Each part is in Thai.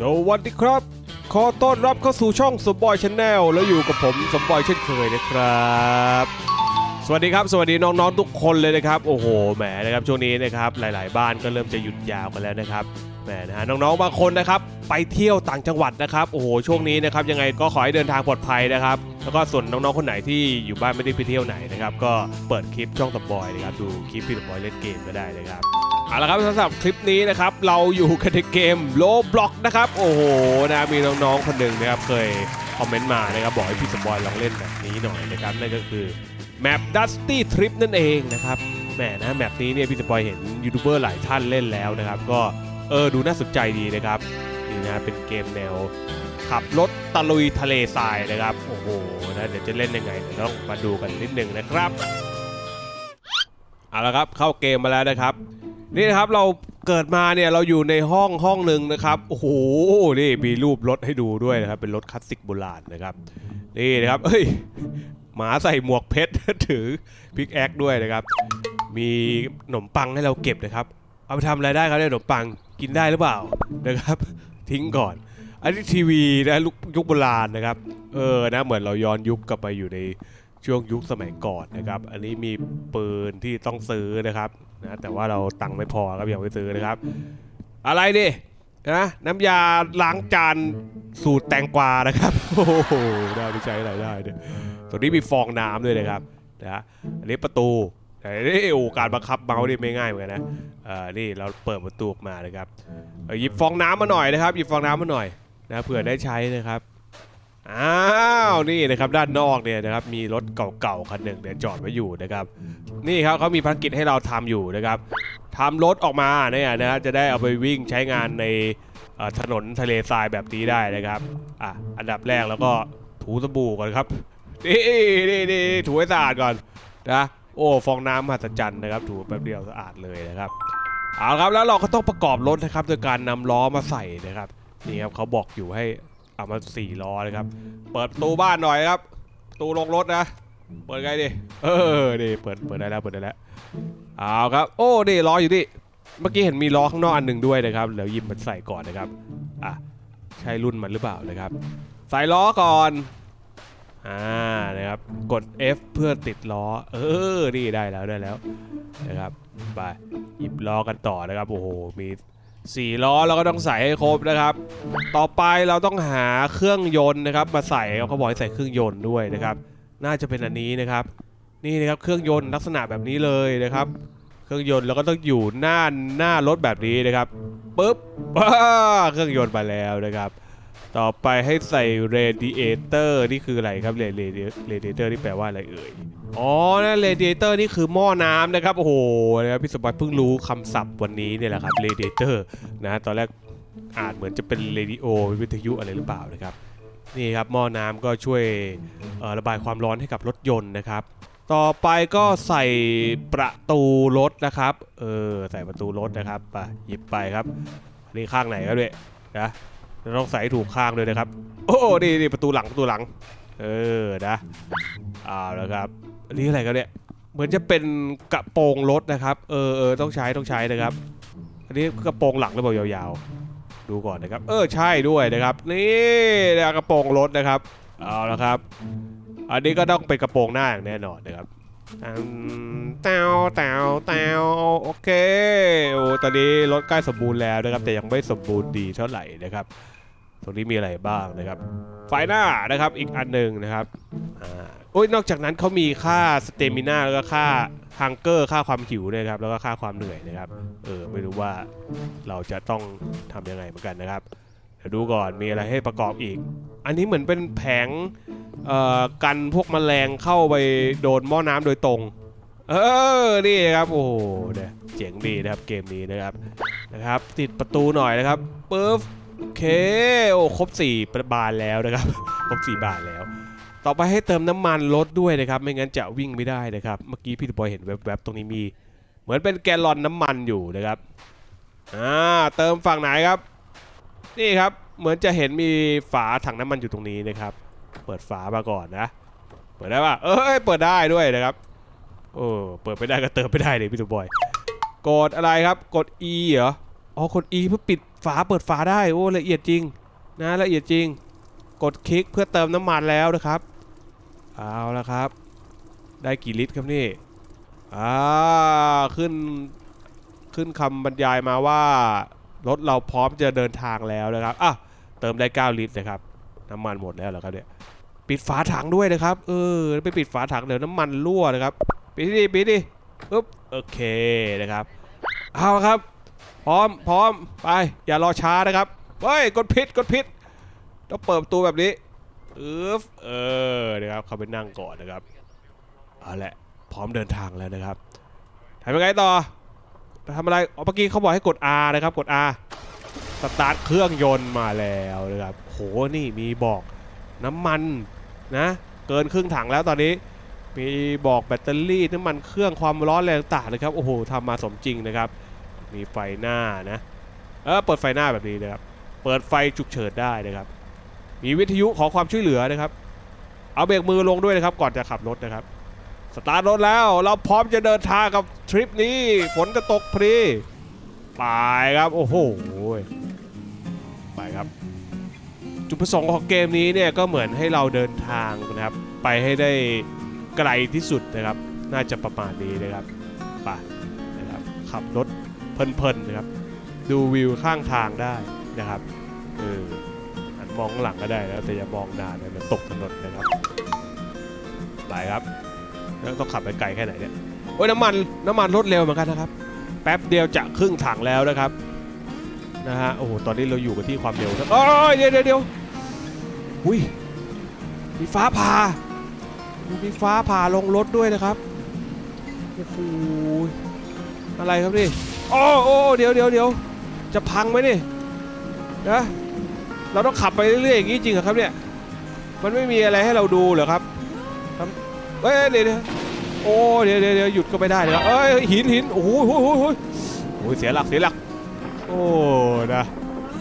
สวัสดีครับ ขอต้อนรับเข้าสู่ช่องสมบอยชาแนลแล้วอยู่กับผมสมบอยเช่นเคยนะครับ สวัสดีครับ สวัสดีน้องๆทุกคนเลยนะครับ โอ้โหแหมนะครับช่วงนี้นะครับหลาย ๆ บ้านก็เริ่มจะหยุดยาวกันแล้วนะครับแหมนะฮะน้องๆบางคนนะครับ ไปเที่ยวต่างจังหวัดนะครับโอ้โหช่วงนี้นะครับยังไงก็ขอให้เดินทางปลอดภัยนะครับ แล้วก็ส่วนน้องๆคนไหนที่อยู่บ้านไม่ได้ไปเที่ยวไหนนะครับก็เปิดคลิปช่องสมบอยนะครับดูคลิปพี่สมบอยเล่นเกมก็ได้นะครับ เอาละครับสำหรับคลิปนี้นะครับ เราอยู่กันในเกมโลบล็อกนะครับ โอ้โหนะมีน้องๆคนหนึ่งนะครับเคยคอมเมนต์มานะครับบอกให้พี่สมบอยลองเล่นแบบนี้หน่อยนะครับนั่นก็คือแมป Dusty Trip นั่นเองนะครับแหมนะแมปนี้เนี่ยพี่สมบอยเห็นยูทูบเบอร์หลายท่านเล่นแล้วนะครับ ก็เออดูน่าสนใจดีนะครับนี่นะเป็นเกมแนวขับรถตะลุยทะเลทรายนะครับโอ้โหนะเดี๋ยวจะเล่นยังไงเดี๋ยวต้องมาดูกันนิดหนึ่งนะครับเอาละครับเข้าเกมมาแล้วนะครับ นี่นะครับเราเกิดมาเนี่ยเราอยู่ในห้องห้องหนึ่งนะครับโอ้โหนี่มีรูปรถให้ดูด้วยนะครับ เป็นรถคลาสสิกโบราณนะครับนี่นะครับเอ้ยหมาใส่หมวกเพชรถือพิกแอคด้วยนะครับ มีขนมปังให้เราเก็บนะครับ เอาไปทำอะไรได้ครับเนี่ยขนมปังกินได้หรือเปล่านะครับ ทิ้งก่อน อันนี้ทีวีนะลุกยุคโบราณนะครับ เออนะเหมือนเราย้อนยุคกลับไปอยู่ใน ช่วงยุคสมัยก่อนนะครับ อันนี้มีปืนที่ต้องซื้อนะครับนะแต่ว่าเราตังค์ไม่พอครับอย่าไปซื้อนะครับ อะไรดินะน้ำยาล้างจานสูตรแตงกวานะครับโอ้โหได้ไปใช้อะไรได้เนี่ยตัวนี้มีฟองน้ำด้วยนะครับนะอันนี้ประตูแต่นี่โอ้การบังคับเมาส์นี่ไม่ง่ายเหมือนกันนะเอ่านี่เราเปิดประตูออกมานะครับเอ่อหยิบฟองน้ำมาหน่อยนะครับ หยิบฟองน้ำมาหน่อยนะเผื่อได้ใช้นะครับ อ้าวนี่นะครับด้านนอกเนี่ยนะครับมีรถเก่าๆคันหนึ่งเนี่ยจอดไว้อยู่นะครับ นี่ครับเขามีภารกิจให้เราทำอยู่นะครับทำรถออกมาเนี่ยนะจะได้เอาไปวิ่งใช้งานในถนนทะเลทรายแบบนี้ได้นะครับอะอันดับแรกแล้วก็ถูสบู่ก่อนครับนี่นี่นี่ถูให้สะอาดก่อนนะโอ้ฟองน้ำมหัศจรรย์นะครับถูแป๊บเดียวสะอาดเลยนะครับเอาครับแล้วเราก็ต้องประกอบรถนะครับโดยการนำล้อมาใส่นะครับนี่ครับเขาบอกอยู่ให้ เอามาสี่ล้อนะครับ เปิดประตูบ้านหน่อยครับประตูลงรถนะ เปิดไงดิ เออนี่เปิด เปิดได้แล้ว เปิดได้แล้ว เอาครับ โอ้นี่ล้ออยู่ดิ เมื่อกี้เห็นมีล้อข้างนอกอันหนึ่งด้วยนะครับ เดี๋ยวยิบมันใส่ก่อนนะครับ อะ ใช่รุ่นมันหรือเปล่านะครับ ใส่ล้อก่อน อ่า นะครับ กด F เพื่อติดล้อ เออ นี่ได้แล้วได้แล้วนะครับ ไป หยิบล้อกันต่อนะครับ โอ้โห มี สี่ล้อเราก็ต้องใส่ให้ครบนะครับ ต่อไปเราต้องหาเครื่องยนต์นะครับ มาใส่เขาบอกให้ใส่เครื่องยนต์ด้วยนะครับ น่าจะเป็นอันนี้นะครับ นี่นะครับเครื่องยนต์ลักษณะแบบนี้เลยนะครับ เครื่องยนต์เราก็ต้องอยู่หน้าหน้ารถแบบนี้นะครับปุ๊บเครื่องยนต์มาแล้วนะครับ ต่อไปให้ใส่ radiator นี่คืออะไรครับ radi- radiator นี่แปลว่าอะไรเอ่ย อ๋อนะ radiator นี่คือหม้อน้ำนะครับ โอ้โหนะครับพี่สมบัติเพิ่งรู้คำศัพท์วันนี้เนี่ยแหละครับ radiator นะตอนแรกอานเหมือนจะเป็น radio วิทยุอะไรหรือเปล่านะครับนี่ครับหม้อน้ำก็ช่วยระบายความร้อนให้กับรถยนต์นะครับ ต่อไปก็ใส่ประตูรถนะครับเออใส่ประตูรถนะครับไปหยิบไปครับนนี่ข้างไหนครับเนี่ยนะ เราต้องใส่ให้ถูกข้างด้วยนะครับ โอ้นี่นี่ประตูหลังประตูหลัง เออนะเอาแล้วครับอันนี้อะไรครับเนี่ยเหมือนจะเป็นกระโปรงรถนะครับ เออเออต้องใช้ต้องใช้นะครับ อันนี้กระโปรงหลังหรือเปล่ายาวๆ ดูก่อนนะครับ เออใช่ด้วยนะครับ นี่นะกระโปรงรถนะครับ เอาละครับ อันนี้ก็ต้องเป็นกระโปรงหน้าอย่างแน่นอนนะครับ เต้าเต้าเต้าโอเคโอ้ตอนนี้รถใกล้สมบูรณ์แล้วนะครับ แต่ยังไม่สมบูรณ์ดีเท่าไหร่นะครับ ตรงนี้มีอะไรบ้างนะครับ ไฟหน้านะครับอีกอันหนึ่งนะครับโอ้ยนอกจากนั้นเขามีค่าสเตมินาแล้วก็ค่าฮังเกอร์ค่าความหิวด้วยครับ แล้วก็ค่าความเหนื่อยนะครับ เออไม่รู้ว่าเราจะต้องทำยังไงเหมือนกันนะครับ เดี๋ยวดูก่อนมีอะไรให้ประกอบอีก อันนี้เหมือนเป็นแผงกันพวกแมลงเข้าไปโดนหม้อน้ำโดยตรง เออ นี่ครับ โอ้โหเนี่ยเจ๋งดีนะครับเกมนี้นะครับนะครับ ติดประตูหน่อยนะครับปึ๊บโอเคโอ้ครบ4บาทแล้วนะครับ ครบ 4 บาทแล้ว ต่อไปให้เติมน้ำมันรถด้วยนะครับ ไม่งั้นจะวิ่งไม่ได้นะครับ เมื่อกี้พี่ตะบอยเห็นแวบๆตรงนี้มี เหมือนเป็นแกลลอนน้ำมันอยู่นะครับอ่าเติมฝั่งไหนครับ นี่ครับ เหมือนจะเห็นมีฝาถังน้ำมันอยู่ตรงนี้นะครับ เปิดฝามาก่อนนะ เปิดได้ป่ะ เอ้ย เปิดได้ด้วยนะครับ โอ้ เปิดไม่ได้ก็เติมไม่ได้เลยพี่ตะบอย กดอะไรครับ กด E เหรอ อ๋อ กด E เพื่อปิดฝาเปิดฝาได้ โอ้ ละเอียดจริง นะ ละเอียดจริง กดคลิกเพื่อเติมน้ำมันแล้วนะครับ เอาละครับ ได้กี่ลิตรครับนี่ อ่า ขึ้น ขึ้นคำบรรยายมาว่า รถเราพร้อมจะเดินทางแล้วนะครับอะเติมได้ 9 ลิตรนะครับ น้ำมันหมดแล้วเหรอครับเนี่ยปิดฝาถังด้วยนะครับ เออไปปิดฝาถังเดี๋ยวน้ำมันรั่วนะครับปิดดิปิดดิปึ๊บโอเคนะครับเอาครับ พร้อมพร้อมไปอย่ารอช้านะครับเฮ้ยกดผิดกดผิดต้องเปิดประตูแบบนี้อึ๊บเออนะครับเขาไปนั่งก่อนนะครับเอาละพร้อมเดินทางแล้วนะครับทำยังไงต่อ ทำอะไรอ๋อเมื่อกี้เขาบอกให้กด R นะครับ กด R สตาร์ทเครื่องยนต์มาแล้วนะครับโหนี่มีบอกน้ำมันนะ เกินครึ่งถังแล้วตอนนี้ มีบอกแบตเตอรี่น้ำมันเครื่องความร้อนอะไรต่างๆนะครับ โอ้โหทำมาสมจริงนะครับ มีไฟหน้านะ เออเปิดไฟหน้าแบบนี้นะครับ เปิดไฟฉุกเฉินได้นะครับ มีวิทยุขอความช่วยเหลือนะครับ เอาเบรกมือลงด้วยนะครับ ก่อนจะขับรถนะครับ สตาร์ทรถแล้วเราพร้อมจะเดินทางกับทริปนี้ฝนจะตกพอดีไปครับโอ้โหไปครับ จุดประสงค์ของเกมนี้เนี่ยก็เหมือนให้เราเดินทางนะครับ ไปให้ได้ไกลที่สุดนะครับ น่าจะประมาณนี้นะครับไปนะครับขับรถเพลินๆนะครับ ดูวิวข้างทางได้นะครับเออหันมองข้างหลังก็ได้นะแต่อย่ามองนานนะมันตกถนนนะครับไปครับ แล้วต้องขับไปไกลแค่ไหนเนี่ยโอ้ยน้ำมันน้ำมันลดเร็วเหมือนกันนะครับ แป๊บเดียวจะครึ่งถังแล้วนะครับนะฮะโอ้โหตอนนี้เราอยู่กันที่ความเร็วนะโอ้ยเดี๋ยวเดี๋ยวเดี๋ยวอุ้ยมีฟ้าผ่ามีฟ้าผ่าลงรถด้วยนะครับโอ้โหอะไรครับนี่โอ้โอ้เดี๋ยวเดี๋ยวเดี๋ยวจะพังไหมนี่นะเราต้องขับไปเรื่อยๆอย่างนี้จริงเหรอครับเนี่ยมันไม่มีอะไรให้เราดูเหรอครับ เฮ้ยเดี๋ยวโอ้เดี๋ยวเดี๋ยวหยุดก็ไม่ได้เลยครับเอ้ยหินหินโอ้โหโอ้โหโอ้โหโอ้โหเสียหลักเสียหลัก โอ้นะ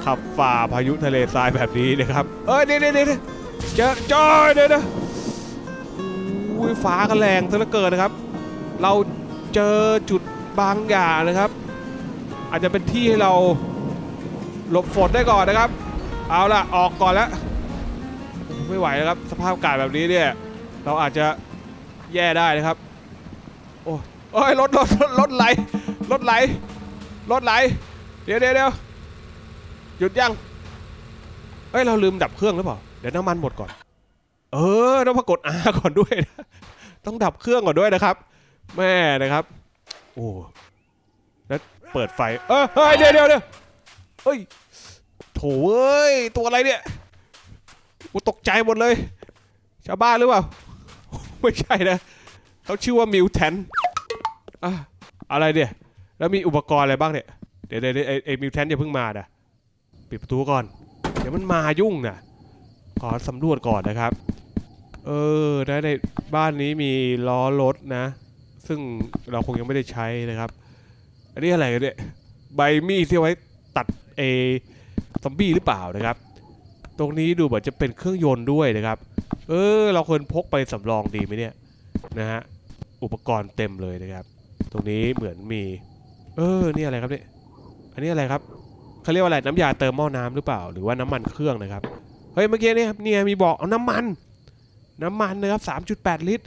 ขับฝ่าพายุทะเลทรายแบบนี้นะครับ เอ้ยเดี๋ยวเดี๋ยวเดี๋ยวเจอจอยเดี๋ยวเดี๋ยวโอ้ยฟ้าก็แรงซะเหลือเกินนะครับ เราเจอจุดบางอย่างนะครับ อาจจะเป็นที่ให้เราหลบฝนได้ก่อนนะครับ เอาล่ะออกก่อนแล้วไม่ไหวแล้วครับ สภาพอากาศแบบนี้เนี่ย เราอาจจะ แย่ได้นะครับ โอ้โอ้ยรถรถรถรถไหลรถไหลรถไหล เดี๋ยวเดี๋ยวเดี๋ยวหยุดยังเอ้ยเราลืมดับเครื่องหรือเปล่า เดี๋ยวน้ำมันหมดก่อน เออต้องมากด R ก่อนด้วยนะต้องดับเครื่องก่อนด้วยนะครับ แม่นะครับ โอ้แล้วเปิดไฟ เออเฮ้ยเดี๋ยวเดี๋ยวเดี๋ยวเฮ้ยโถเอ้ยตัวอะไรเนี่ยกูตกใจหมดเลย ชาวบ้านหรือเปล่า ไม่ใช่นะเขาชื่อว่ามิวแทนอะอะไรเนี่ย แล้วมีอุปกรณ์อะไรบ้างเนี่ย เดี๋ยวเดี๋ยวไอ้ไอมิวแทนอย่าเพิ่งมานะปิดประตูก่อน เดี๋ยวมันมายุ่งนะขอสำรวจก่อนนะครับ เออนะในบ้านนี้มีล้อรถนะ ซึ่งเราคงยังไม่ได้ใช้นะครับ อันนี้อะไรกันเนี่ย ใบมีดที่เอาไว้ตัดเอซอมบี้หรือเปล่านะครับ ตรงนี้ดูเหมือนจะเป็นเครื่องยนต์ด้วยนะครับ เออ เราควรพกไปสำรองดีไหมเนี่ย นะฮะ อุปกรณ์เต็มเลยนะครับ ตรงนี้เหมือนมี เออ นี่อะไรครับเนี่ย อันนี้อะไรครับเขาเรียกว่าอะไร น้ำยาเติมหม้อน้ำหรือเปล่า หรือว่าน้ำมันเครื่องนะครับ เฮ้ย เมื่อกี้เนี่ยเนี่ยมีบอกเอาน้ำมัน น้ำมันนะครับ 3.8 ลิตร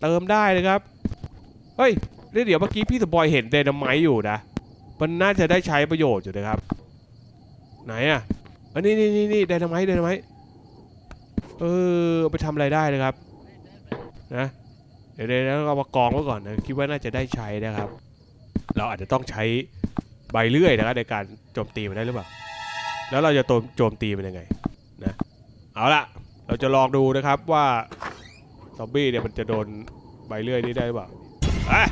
เติมได้นะครับ เฮ้ยเดี๋ยวเมื่อกี้พี่สปอยเห็นเดนามายอยู่นะ มันน่าจะได้ใช้ประโยชน์อยู่นะครับ ไหนอะอันนี้นี่นี่นี่เดนามายเดนามาย เออไปทำอะไรได้นะครับนะเดี๋ยวเดี๋ยวเราเอามากองไว้ก่อนนะคิดว่าน่าจะได้ใช้นะครับ เราอาจจะต้องใช้ใบเลื่อยนะครับในการโจมตีมันได้หรือเปล่าแล้วเราจะโจมโจมตีมันยังไงนะเอาละเราจะลองดูนะครับว่าซอมบี้เนี่ยมันจะโดนใบเลื่อยนี้ได้หรือเปล่าอะ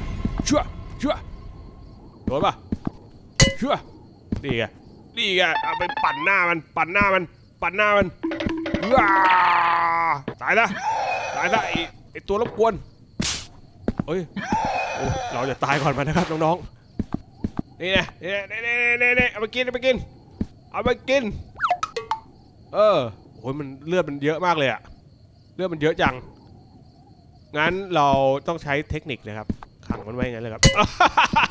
ชั่วชั่วโดนปะชั่วนี่ไงนี่ไงเอาไปปั่นหน้ามันปั่นหน้ามันปั่นหน้ามัน ว้าตายละตายละไอไอตัวรบกวนเอ้ยโอ้เราจะตายก่อนมันนะครับน้องๆนี่นะนี่นี่นี่นี่นี่เอาไปกินเอาไปกินเอาไปกิน เออโอ้ยมันเลือดมันเยอะมากเลยอะเลือดมันเยอะจังงั้นเราต้องใช้เทคนิคนะครับขังมันไว้งั้นเลยครับ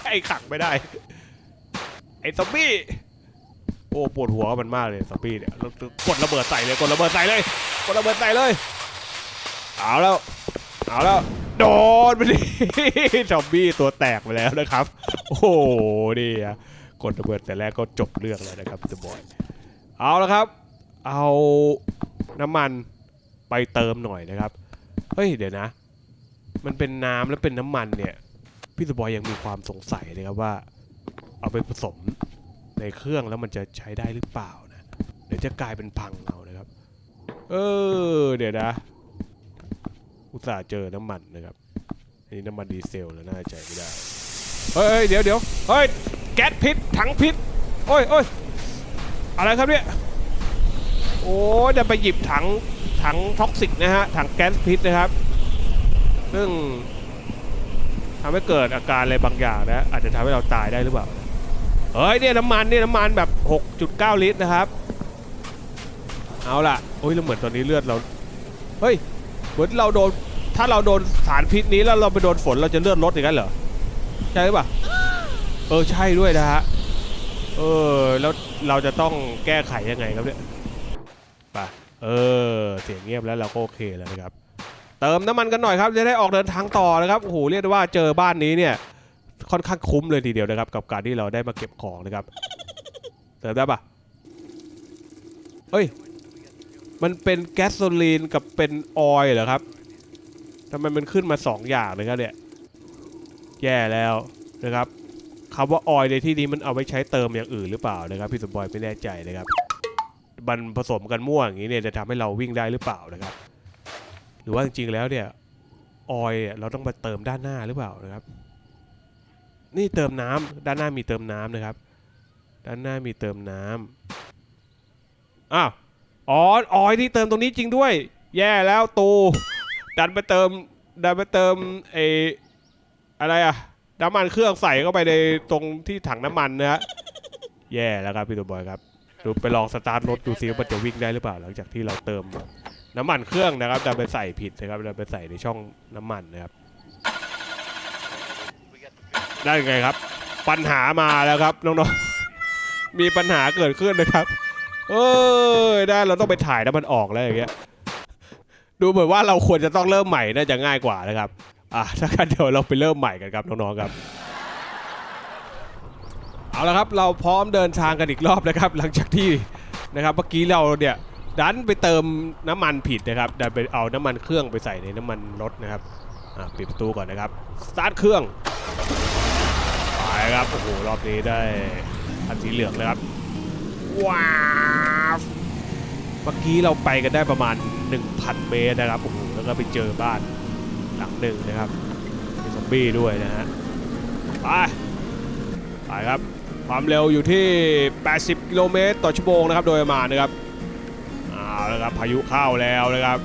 ไอ้ขังไม่ได้ ไอ้ซอมบี้ โอ้ปวดหัวมันมากเลยซอมบี้เนี่ยกดระเบิดใส่เลยกดระเบิดใส่เลยกดระเบิดใส่เลยเอาแล้วเอาแล้วโดนไปดิซอมบี้ตัวแตกไปแล้วนะครับ โอ้โหนี่อะกดระเบิดแต่แรกก็จบเรื่องแล้วนะครับจะบอยเอาแล้วครับ เอาน้ำมันไปเติมหน่อยนะครับเฮ้ยเดี๋ยวนะ มันเป็นน้ำแล้วเป็นน้ำมันเนี่ยพี่สบอยยังมีความสงสัยเลยครับว่า เอาไปผสม ในเครื่องแล้วมันจะใช้ได้หรือเปล่านะ เดี๋ยวจะกลายเป็นพังเอานะครับ เออ เดี๋ยวนะ อุตส่าห์เจอน้ำมันนะครับ อันนี้น้ำมันดีเซลแล้วน่าใจไม่ได้ เฮ้ยเดี๋ยวเดี๋ยวเฮ้ย แก๊สพิษ ถังพิษ โอ้ยโอ้ยอะไรครับเนี่ย โอ้ยจะไปหยิบถังถังท็อกซิกนะฮะ ถังแก๊สพิษนะครับ ซึ่งทำให้เกิดอาการอะไรบางอย่างนะ อาจจะทำให้เราตายได้หรือเปล่า เฮ้ยเนี่ยน้ำมันเนี่ยน้ำมันแบบ 6.9 ลิตรนะครับ เอาล่ะโอ้ยแล้วเหมือนตอนนี้เลือดเรา เฮ้ยเหมือนเราโดน ถ้าเราโดนสารพิษนี้แล้วเราไปโดนฝนเราจะเลือดลดอย่างนั้นเหรอ ใช่หรือเปล่า เออใช่ด้วยนะฮะ เออแล้วเราจะต้องแก้ไขยังไงครับเนี่ยไปเออเสียงเงียบแล้วเราก็โอเคแล้วนะครับ เติมน้ำมันกันหน่อยครับจะได้ออกเดินทางต่อนะครับ โอ้โหเรียกได้ว่าเจอบ้านนี้เนี่ย ค่อนข้างคุ้มเลยทีเดียวนะครับ กับการที่เราได้มาเก็บของนะครับเติมได้ปะเอ้ย มันเป็นแก๊สโซลีนกับเป็นออยล์เหรอครับทำไมมันขึ้นมาสองอย่างเลยครับเนี่ยแย่แล้วนะครับคำว่าออยล์ในที่นี้มันเอาไว้ใช้เติมอย่างอื่นหรือเปล่านะครับพี่สมบอยไม่แน่ใจนะครับมันผสมกันมั่วอย่างนี้เนี่ยจะทำให้เราวิ่งได้หรือเปล่านะครับ หรือว่าจริงๆแล้วเนี่ยออยล์เราต้องมาเติมด้านหน้าหรือเปล่านะครับ นี่เติมน้ำด้านหน้ามีเติมน้ำนะครับ ด้านหน้ามีเติมน้ำอ้าวอ๋อออยที่เติมตรงนี้จริงด้วย แย่แล้วตูดันไปเติมดันไปเติมไออะไรอะน้ำมันเครื่องใส่เข้าไปในตรงที่ถังน้ำมันนะฮะแย่แล้วครับพี่ตัวบอยครับดูไปลองสตาร์ทรถดูซิว่ามันจะวิ่งได้หรือเปล่าหลังจากที่เราเติมน้ำมันเครื่องนะครับดันไปใส่ผิดนะครับดันไปใส่ในช่องน้ำมันนะครับ ได้ไงครับ ปัญหามาแล้วครับน้องๆ มีปัญหาเกิดขึ้นนะครับ เอ้ยได้เราต้องไปถ่ายน้ำมันออกแล้วอย่างเงี้ย ดูเหมือนว่าเราควรจะต้องเริ่มใหม่น่าจะง่ายกว่านะครับ อะถ้างั้นเดี๋ยวเราไปเริ่มใหม่กันครับน้องๆครับเอาละครับเราพร้อมเดินทางกันอีกรอบนะครับ หลังจากที่นะครับเมื่อกี้เราเนี่ยดันไปเติมน้ำมันผิดนะครับดันไปเอาน้ำมันเครื่องไปใส่ในน้ำมันรถนะครับอะปิดประตูก่อนนะครับสตาร์ทเครื่อง ไปครับ โอ้โห รอบนี้ได้คันสีเหลืองเลยครับ ว้าวเมื่อกี้เราไปกันได้ประมาณ 1,000 เมตรนะครับ โอ้โห แล้วก็ไปเจอบ้านหลังหนึ่งนะครับมีซอมบี้ด้วยนะฮะ ไป ไปครับ ความเร็วอยู่ที่ 80 กิโลเมตรต่อชั่วโมงนะครับ โดยประมาณนะครับเอาละครับ พายุเข้าแล้วนะครับ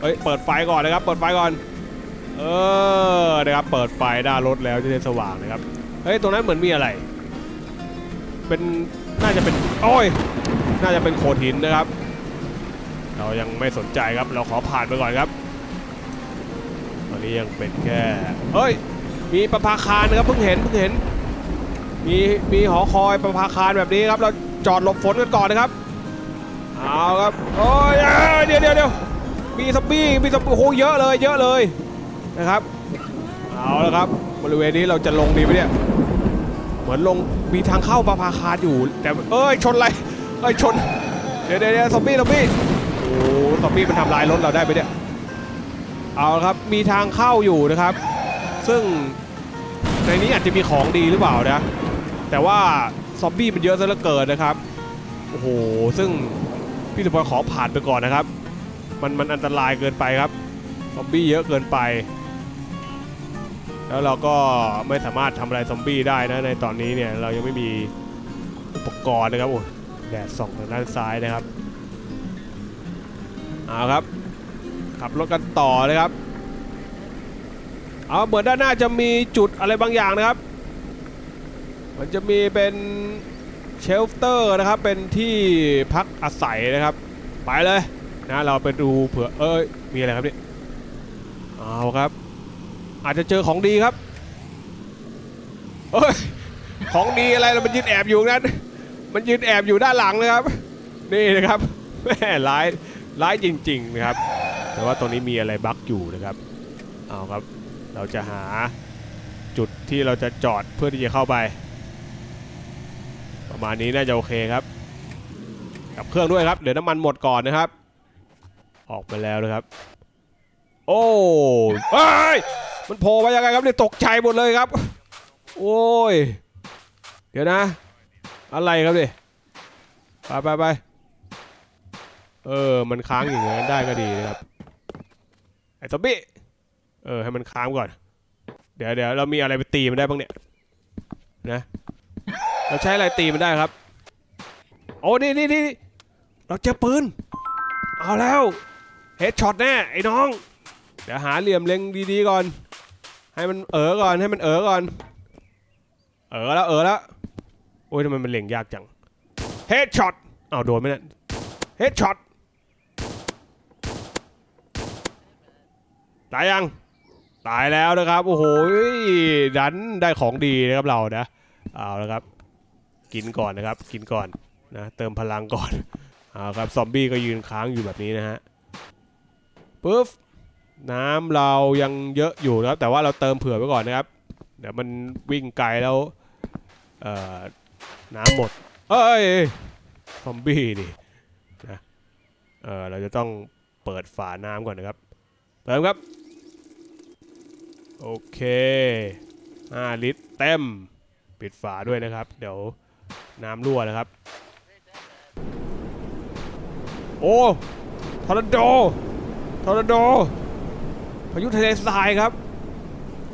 เฮ้ย เปิดไฟก่อนนะครับ เปิดไฟก่อน เออ นะครับ เปิดไฟหน้ารถแล้วจะได้สว่างนะครับเฮ้ยตรงนั้นเหมือนมีอะไร เป็นน่าจะเป็นโอ้ยน่าจะเป็นโขดหินนะครับ เรายังไม่สนใจครับเราขอผ่านไปก่อนครับตอนนี้ยังเป็นแค่เฮ้ยมีประภาคารนะครับเพิ่งเห็นเพิ่งเห็น มีมีหอคอยประภาคารแบบนี้ครับ เราจอดหลบฝนกันก่อนนะครับเอาครับโอ้ยเดี๋ยวเดี๋ยวเดี๋ยวมีซับบี้มีซับโอ้เยอะเลยเยอะเลยนะครับเอาและครับบริเวณนี้เราจะลงดีไหมเนี่ย เหมือนลงมีทางเข้าประภาคาอยู่ แต่เอ้ยชนอะไรเอ้ยชนเดี๋ยวเดี๋ยวเดี๋ยวซอมบี้ซอมบี้โอ้ซอมบี้มันทำลายรถเราได้ไหมเนี่ยเอาครับมีทางเข้าอยู่นะครับ ซึ่งในนี้อาจจะมีของดีหรือเปล่านะ แต่ว่าซอมบี้มันเยอะซะเหลือเกินนะครับโอ้โหซึ่งพี่สุพรขอผ่านไปก่อนนะครับ มันมันอันตรายเกินไปครับซอมบี้เยอะเกินไป แล้วเราก็ไม่สามารถทำอะไรซอมบี้ได้นะในตอนนี้เนี่ยเรายังไม่มีอุปกรณ์นะครับโอ้ยแดดส่องทางด้านซ้ายนะครับเอาครับ ขับรถกันต่อเลยครับเอาเหมือนด้านหน้าจะมีจุดอะไรบางอย่างนะครับ มันจะมีเป็นเชลฟเตอร์นะครับเป็นที่พักอาศัยนะครับ ไปเลยนะเราไปดูเผื่อเอ้ยมีอะไรครับเนี่ยเอาครับ อาจจะเจอของดีครับเอ้ยของดีอะไรเรามันยืนแอบอยู่นั้นม่มันยืนแอบอยู่ด้านหลังนะครับ นี่นะครับแม่ร้ายร้ายจริง ๆนะครับ แต่ว่าตรงนี้มีอะไรบั๊กอยู่นะครับเอาครับ เราจะหาจุดที่เราจะจอดเพื่อที่จะเข้าไป ประมาณนี้น่าจะโอเคครับกับเครื่องด้วยครับเดี๋ยวน้ำมันหมดก่อนนะครับ ออกมาแล้วนะครับ โอ้เอ้ย มันโผล่มายังไงครับเนี่ยตกใจหมดเลยครับ โอ้ย เดี๋ยวนะ อะไรครับดิไปไปไปเออ มันค้างอย่างนั้นได้ก็ดีนะครับ ไอ้ซอมบี้ เออ ให้มันค้างก่อน เดี๋ยวเดี๋ยวเรามีอะไรไปตีมันได้บ้างเนี่ย นะ เราใช้อะไรตีมันได้ครับ โอ้นี่นี่นี่เราเจอปืน เอาแล้ว เฮดช็อตแน่ไอ้น้อง เดี๋ยวหาเหลี่ยมเล็งดีๆก่อน ให้มันเออก่อนให้มันเออก่อน เออแล้วเออแล้วโอ้ยทำไมมันเล็งยากจังเฮดช็อตเอาโดนไหมเนี่ยเฮดช็อตตายยัง ตายแล้วนะครับ โอ้โหดันได้ของดีนะครับเรานะเอาละครับ กินก่อนนะครับ กินก่อนนะเติมพลังก่อนเอาครับซอมบี้ก็ยืนค้างอยู่แบบนี้นะฮะปุ๊บ น้ำเรายังเยอะอยู่นะครับ แต่ว่าเราเติมเผื่อไว้ก่อนนะครับ เดี๋ยวมันวิ่งไกลแล้วเอ่อน้ำหมด เอ้ยซอมบี้ดินะเออเราจะต้องเปิดฝาน้ำก่อนนะครับเติมครับ โอเค5ลิตรเต็ม ปิดฝาด้วยนะครับ เดี๋ยวน้ำรั่วนะครับ โอ้ทอร์นาโดทอร์นาโด พายุทะเลทรายครับ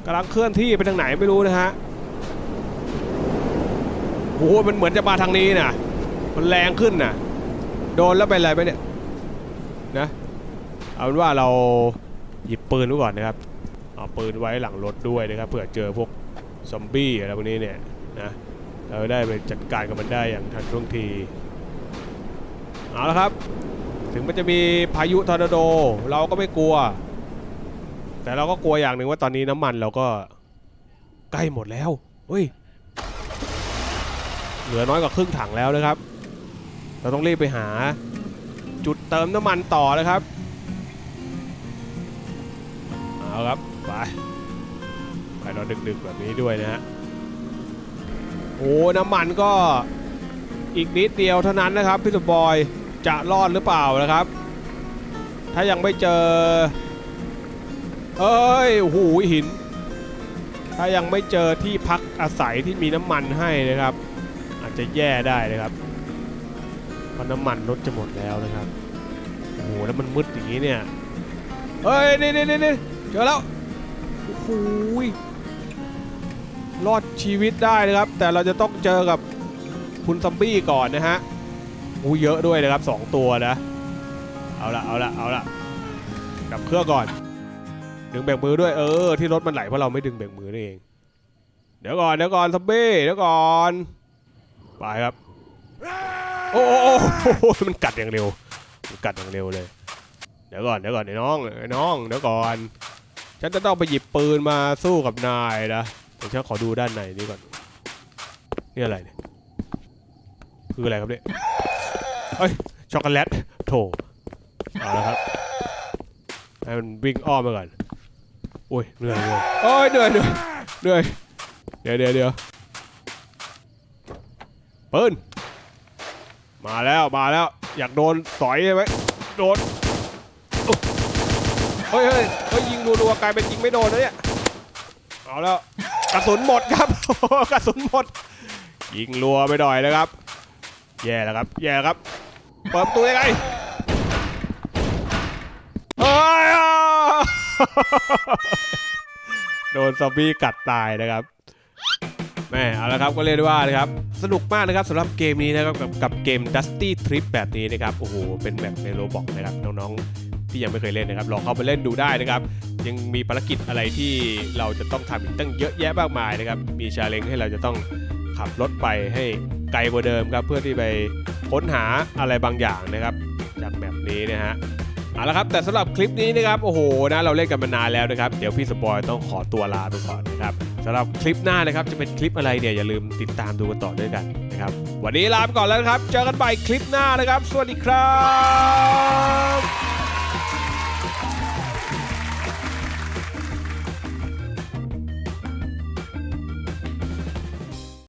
กำลังเคลื่อนที่ไปทางไหนไม่รู้นะฮะโอ้โหมันเหมือนจะมาทางนี้นะมันแรงขึ้นนะโดนแล้วเป็นอะไรไหมเนี่ยนะเอาเป็นว่าเราหยิบปืนไว้ก่อนนะครับเอาปืนไว้หลังรถด้วยนะครับเผื่อเจอพวกซอมบี้อะไรพวกนี้เนี่ยนะเราได้ไปจัดการกับมันได้อย่างทันท่วงทีเอาละครับ ถึงมันจะมีพายุทอร์นาโด เราก็ไม่กลัว แต่เราก็กลัวอย่างหนึ่งว่าตอนนี้น้ำมันเราก็ใกล้หมดแล้วเฮ้ยเหลือน้อยกว่าครึ่งถังแล้วนะครับ เราต้องรีบไปหา จุดเติมน้ำมันต่อนะครับ เอาครับ ไป ไปนอนดึกๆแบบนี้ด้วยนะฮะ โอ้น้ำมันก็อีกนิดเดียวเท่านั้นนะครับพี่สมบอยจะรอดหรือเปล่านะครับ ถ้ายังไม่เจอ เอ้ยโอ้โหหิน ถ้ายังไม่เจอที่พักอาศัยที่มีน้ำมันให้นะครับ อาจจะแย่ได้นะครับเพราะน้ำมันรถจะหมดแล้วนะครับโอ้โหแล้วมันมืดอย่างนี้เนี่ยเฮ้ยนี่นี่นี่เจอแล้วโอ้โหรอดชีวิตได้นะครับ แต่เราจะต้องเจอกับคุณซอมบี้ก่อนนะฮะอูเยอะด้วยนะครับสองตัวนะ เอาละเอาละเอาละดับเครื่องก่อน ดึงเบรกมือด้วยเออที่รถมันไหลเพราะเราไม่ดึงเบรกมือนี่เอง เดี๋ยวก่อนเดี๋ยวก่อนซอมบี้เดี๋ยวก่อนไปครับ โอ้โอ้โอ้โอ้มันกัดอย่างเร็วมันกัดอย่างเร็วเลย เดี๋ยวก่อนเดี๋ยวก่อนไอ้น้องไอ้น้องเดี๋ยวก่อน ฉันจะต้องไปหยิบปืนมาสู้กับนายนะเดี๋ยวฉันขอดูด้านในนี้ก่อนนี่อะไรเนี่ยคืออะไรครับเนี่ยเอ้ยช็อกโกแลตโถเอาละครับให้มันวิ่งอ้อมมาก่อน โอ้ยเหนื่อยเหนื่อยโอ้ยเหนื่อยเหนื่อยเหนื่อยเดี๋ยวเดี๋ยวเดี๋ยวปืนมาแล้วมาแล้ว อยากโดนสอยใช่ไหมโดนเฮ้ยเฮ้ยเฮ้ยยิงรัวๆกลายเป็นยิงไม่โดนแล้วเนี่ยเอาแล้วกระสุนหมดครับกระสุนหมด ยิงรัวไปหน่อยนะครับ แย่แล้วครับ แย่แล้วครับ เปิดประตูยังไงเฮ้ย โดนซอมบี้กัดตายนะครับแม่เอาละครับก็เรียกได้ว่านะครับสนุกมากนะครับสำหรับเกมนี้นะครับกับกับเกม Dusty Trip แบบนี้นะครับโอ้โหเป็นแบบในโรบอกนะครับน้องๆที่ยังไม่เคยเล่นนะครับลองเข้าไปเล่นดูได้นะครับ ยังมีภารกิจอะไรที่เราจะต้องทำอีกตั้งเยอะแยะมากมายนะครับมีชาเลนจ์ให้เราจะต้องขับรถไปให้ไกลกว่าเดิมครับเพื่อที่ไปค้นหาอะไรบางอย่างนะครับ จากแบบนี้นะฮะ เอาละครับแต่สำหรับคลิปนี้นะครับโอ้โหนะเราเล่นกันมานานแล้วนะครับเดี๋ยวพี่สปอยต้องขอตัวลาไปก่อนนะครับสำหรับคลิปหน้านะครับจะเป็นคลิปอะไรเนี่ยอย่าลืมติดตามดูกันต่อด้วยกันนะครับวันนี้ลาไปก่อนแล้วนะครับ เจอกันใหม่คลิปหน้านะครับ สวัสดีครับ